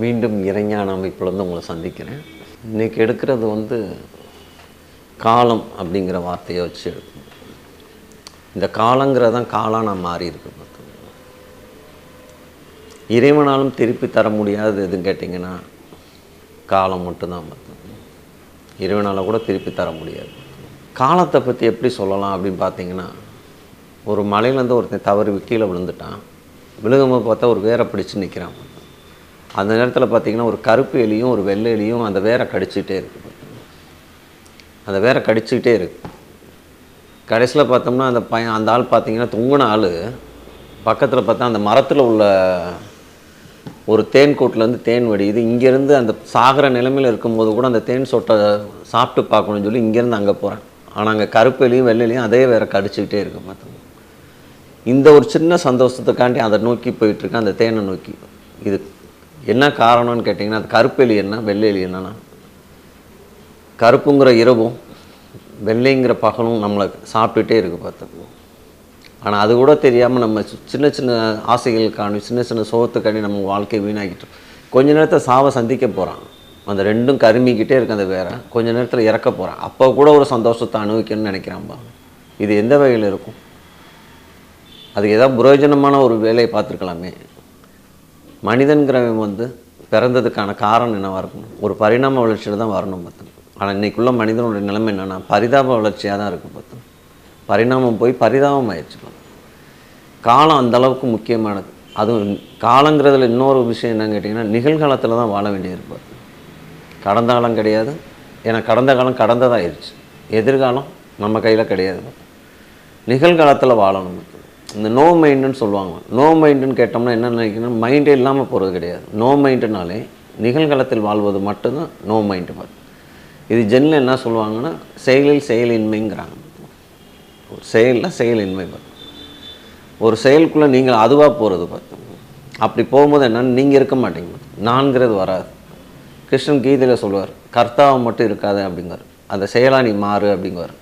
மீண்டும் இறைஞான அமைப்புலேருந்து உங்களை சந்திக்கிறேன். இன்றைக்கி எடுக்கிறது வந்து காலம் அப்படிங்கிற வார்த்தையை வச்சு எடுக்கும் இந்த காலங்கிறதான் காலாக நான் மாறி இருக்கு இறைவனாலும் திருப்பி தர முடியாதது எதுன்னு கேட்டிங்கன்னா காலம் மட்டும்தான் பார்த்தோம் இறைவனால் கூட திருப்பி தர முடியாது. காலத்தை பற்றி எப்படி சொல்லலாம் அப்படின்னு பார்த்தீங்கன்னா ஒரு மலையிலேருந்து ஒருத்தன் தவறு கீழே விழுந்துட்டான். விழுகும்போது பார்த்தா ஒரு வேரை பிடிச்சு நிற்கிறான் அந்த நேரத்தில் பார்த்தீங்கன்னா ஒரு கருப்பு எலியும் ஒரு வெள்ளை எலியும் அந்த வேரை கடிச்சிக்கிட்டே இருக்கு. அந்த வேரை கடிச்சிக்கிட்டே இருக்கு. கடைசியில் பார்த்தோம்னா அந்த பையன் அந்த ஆள் பார்த்தீங்கன்னா தொங்கின ஆள். பக்கத்தில் பார்த்தா அந்த மரத்தில் உள்ள ஒரு தேன் கூட்டிலேருந்து தேன் வடியுது. இங்கேருந்து அந்த சாகிற நிலைமையில் இருக்கும்போது கூட அந்த தேன் சொட்டை சாப்பிட்டு பார்க்கணும்னு சொல்லி இங்கேருந்து அங்கே போகிறேன் ஆனால் அங்கே கருப்பெலியும் வெள்ளையிலையும் அதே வேற கடிச்சிக்கிட்டே இருக்கு பார்த்தோம் இந்த ஒரு சின்ன சந்தோஷத்துக்காண்டி அதை நோக்கி போயிட்டுருக்கேன் அந்த தேனை நோக்கி. இது என்ன காரணம்னு கேட்டிங்கன்னா அது கருப்பெலி என்ன வெள்ளை எலி என்னன்னா? கருப்புங்கிற இரவும் வெள்ளைங்கிற பகலும் நம்மளை சாப்பிட்டுட்டே இருக்குது பார்த்துக்கோ. ஆனால் அது கூட தெரியாமல் நம்ம சின்ன சின்ன ஆசைகளுக்காண்டி சின்ன சின்ன சோகத்துக்காண்டி நம்ம வாழ்க்கையை வீணாக்கிட்டோம் கொஞ்ச நேரத்தில் சாவை சந்திக்க போகிறான் அந்த ரெண்டும் கருமிக்கிட்டே இருக்கு அந்த வேற. கொஞ்ச நேரத்தில் இறக்க போகிறான் அப்போ கூட ஒரு சந்தோஷத்தை அனுபவிக்கணும்னு நினைக்கிறான்பா இது எந்த வகையில் இருக்கும்? அதுக்கு ஏதாவது பிரயோஜனமான ஒரு வேலையை பார்த்துருக்கலாமே. மனிதன்கிறவன் வந்து பிறந்ததுக்கான காரணம் என்னவாக இருக்கணும்? ஒரு பரிணாம வளர்ச்சியில் தான் வரணும் பார்த்தோம் ஆனால் இன்றைக்குள்ள மனிதனுடைய நிலைமை என்னென்னா பரிதாப வளர்ச்சியாக தான் இருக்குது பார்த்தோம் பரிணாமம் போய் பரிதாபம் ஆயிடுச்சு காலம் அந்த அளவுக்கு முக்கியமானது. அதுவும் காலங்கிறதுல இன்னொரு விஷயம் என்னன்னு கேட்டிங்கன்னா நிகழ்காலத்தில் தான் வாழ வேண்டியது பார்த்தோம் கடந்த காலம் கிடையாது. ஏன்னா கடந்த காலம் கடந்ததாயிருச்சு எதிர்காலம் நம்ம கையில் கிடையாது. பார்த்தோம் நிகழ்காலத்தில் வாழணும். இந்த நோ மைண்டுன்னு சொல்லுவாங்க நோ மைண்டுன்னு கேட்டோம்னா என்ன நினைக்கணும்? மைண்டே இல்லாமல் போகிறது கிடையாது. நோ மைண்டுனாலே நிகழ்காலத்தில் வாழ்வது மட்டும்தான் நோ மைண்டு பார்த்து இது ஜென்னில் என்ன சொல்லுவாங்கன்னா செயலில் செயலின்மைங்கிறாங்க. ஒரு செயலில் செயலின்மை பார்த்து ஒரு செயலுக்குள்ளே நீங்கள் அதுவாக போகிறது பார்த்து. அப்படி போகும்போது என்னென்னு நீங்கள் இருக்க மாட்டீங்க. நான்கிறது வராது. கிருஷ்ணன் கீதையில் சொல்லுவார் கர்த்தாவை மட்டும் இருக்காது அப்படிங்கிறார். அந்த செயலா நீ மாறு அப்படிங்குவார்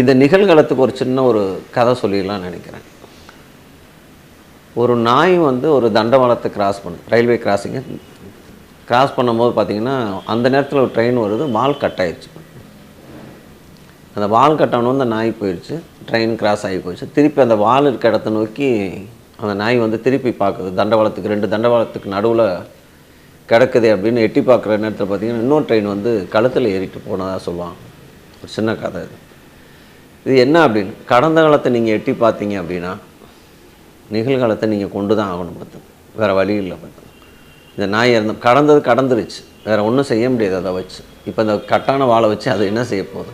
இந்த நிகழ்காலத்துக்கு ஒரு சின்ன ஒரு கதை சொல்லிடலாம்னு நினைக்கிறேன். ஒரு நாய் வந்து ஒரு தண்டவாளத்தை கிராஸ் பண்ணு ரயில்வே கிராசிங்கை கிராஸ் பண்ணும்போது பார்த்தீங்கன்னா அந்த நேரத்தில் ஒரு ட்ரெயின் வருது வால் கட் ஆயிடுச்சு அந்த வால் கட்டான அந்த நாய் போயிடுச்சு ட்ரெயின் கிராஸ் ஆகி போயிடுச்சு திருப்பி அந்த வால் இருக்க இடத்த நோக்கி அந்த நாய் வந்து திருப்பி பார்க்குது. தண்டவாளத்துக்கு ரெண்டு தண்டவாளத்துக்கு நடுவில் கிடக்குது அப்படின்னு எட்டி பார்க்குற நேரத்தில் பார்த்தீங்கன்னா இன்னொரு ட்ரெயின் வந்து கழுத்தில் ஏறிட்டு போனதாக சொல்லுவாங்க. ஒரு சின்ன கதை இது இது என்ன அப்படின்னு? கடந்த காலத்தை நீங்கள் எட்டி பார்த்தீங்க அப்படின்னா நிகழ்காலத்தை நீங்கள் கொண்டு தான் ஆகணும் பார்த்து வேறு வழி இல்லை பார்த்து இந்த நாய் இறந்து கடந்தது கடந்துருச்சு. வேறு ஒன்றும் செய்ய முடியாது அதை வச்சு. இப்போ இந்த கட்டான வாழை வச்சு அது என்ன செய்ய போகுது?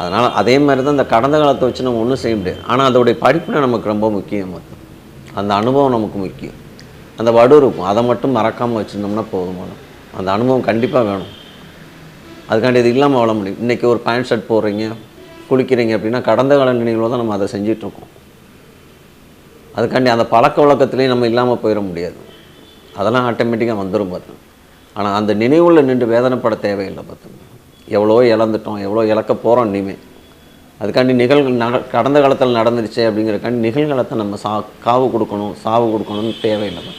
அதனால் அதே மாதிரி தான் இந்த கடந்த காலத்தை வச்சு நம்ம ஒன்றும் செய்ய முடியாது. ஆனால் அதோடைய படிப்பினை நமக்கு ரொம்ப முக்கியம் பார்த்து அந்த அனுபவம் நமக்கு முக்கியம். அந்த வடு இருக்கும். அதை மட்டும் மறக்காமல் வச்சுருந்தோம்னா போதுமான அந்த அனுபவம் கண்டிப்பாக வேணும். அதுக்காண்டி இது இல்லாமல் வாழ முடியும். இன்றைக்கி ஒரு பேண்ட் ஷர்ட் போடுறீங்க. குளிக்கிறீங்க அப்படின்னா கடந்த கால நினைவுல தான் நம்ம அதை செஞ்சிட்ருக்கோம். அதுக்காண்டி அந்த பழக்க வழக்கத்துலேயும் நம்ம இல்லாமல் போயிட முடியாது. அதெல்லாம் ஆட்டோமேட்டிக்காக வந்துடும் பார்த்தோம் ஆனால் அந்த நினைவில் நின்று வேதனைப்பட தேவையில்லை பார்த்தோம் எவ்வளோ இழந்துட்டோம் எவ்வளோ இழக்க போகிறோம் இனிமேல் அதுக்காண்டி நிகழ் நட கடந்த காலத்தில் நடந்துருச்சு அப்படிங்கிறக்காண்டி நிகழ்காலத்தை நம்ம சா காவு கொடுக்கணும் சாவு கொடுக்கணும்னு தேவையில்லை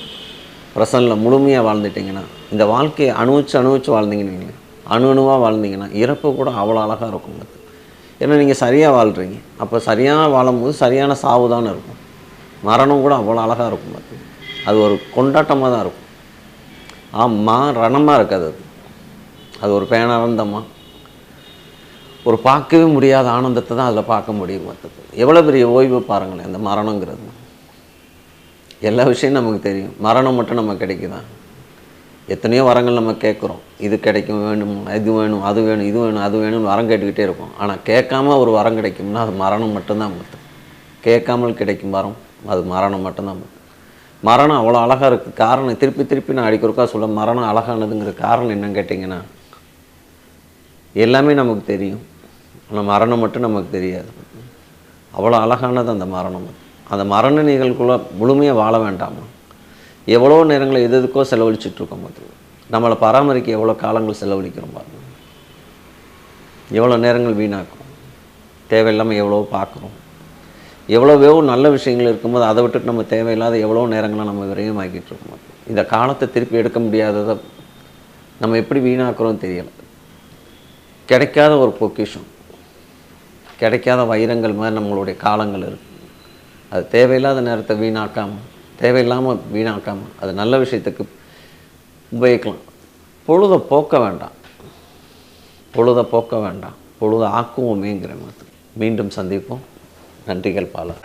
பிரசனில் முழுமையாக வாழ்ந்துட்டிங்கன்னா இந்த வாழ்க்கையை அணுவிச்சு அணுவிச்சு வாழ்ந்தீங்கன்னு அணு அணுவாக வாழ்ந்தீங்கன்னா இறப்பு கூட அவ்வளோ அழகாக இருக்கும் பார்த்து ஏன்னா நீங்கள் சரியாக வாழ்கிறீங்க அப்போ சரியாக வாழும்போது சரியான சாவு தானே இருக்கும். மரணம் கூட அவ்வளோ அழகாக இருக்கும் பார்த்து அது ஒரு கொண்டாட்டமாக தான் இருக்கும். ஆமா ரணமாக இருக்காது அது. அது ஒரு பேனானந்தமாக ஒரு பார்க்கவே முடியாத ஆனந்தத்தை தான் அதில் பார்க்க முடியும் மற்றது எவ்வளோ பெரிய ஓய்வு பாருங்களேன் அந்த மரணங்கிறது. எல்லா விஷயம் நமக்கு தெரியும். மரணம் மட்டும் நமக்கு கிடைக்குதா? எத்தனையோ வரங்கள் நம்ம கேட்குறோம். இது கிடைக்கும் வேணும் இது வேணும் அது வேணும் இது வேணும் அது வேணும்னு வரம் கேட்டுக்கிட்டே இருக்கோம் ஆனால் கேட்காம ஒரு வரம் கிடைக்கும்னா அது மரணம் மட்டும்தான் மொத்தம் கேட்காமல் கிடைக்கும் வரம் அது மரணம் மட்டும்தான் மொத்தம் மரணம் அவ்வளோ அழகாக இருக்குது காரணம் திருப்பி திருப்பி நான் அடிக்கிறக்கா சொல்ல மரணம் அழகானதுங்கிற காரணம் என்னன்னு கேட்டிங்கன்னா எல்லாமே நமக்கு தெரியும். ஆனால் மரணம் மட்டும் நமக்கு தெரியாது. அவ்வளோ அழகானது அந்த மரணம். அந்த மரண நிகழ்வுக்குள்ளே முழுமையாக வாழ வேண்டாமா? எவ்வளோ நேரங்களை எது எதுக்கோ செலவழிச்சிட்டு இருக்கோம் நம்மளை பராமரிக்க எவ்வளோ காலங்கள் செலவழிக்கிறோம் பாருங்க எவ்வளோ நேரங்கள் வீணாக்கும். தேவையில்லாமல் எவ்வளோ பார்க்குறோம் எவ்வளோவோ நல்ல விஷயங்கள் இருக்கும்போது அதை விட்டுட்டு நம்ம தேவையில்லாத எவ்வளோ நேரங்களை நம்ம விரயமாக்கிட்டு இருக்கோம் இந்த காலத்தை திருப்பி எடுக்க முடியாததை நம்ம எப்படி வீணாக்குறோம் தெரியலை. கிடைக்காத ஒரு பொக்கிஷம். கிடைக்காத வைரங்கள் மாதிரி நம்மளுடைய காலங்கள் இருக்குது அது தேவையில்லாத நேரத்தை வீணாக்காமல் தேவையில்லாமல் வீணாக்காமல் அது நல்ல விஷயத்துக்கு உபயோகிக்கலாம். பொழுதை போக்க வேண்டாம். பொழுதை போக்க வேண்டாம். பொழுதை ஆக்குவோமேங்கிற மாதிரி. மீண்டும் சந்திப்போம். நன்றிகள் பாலர்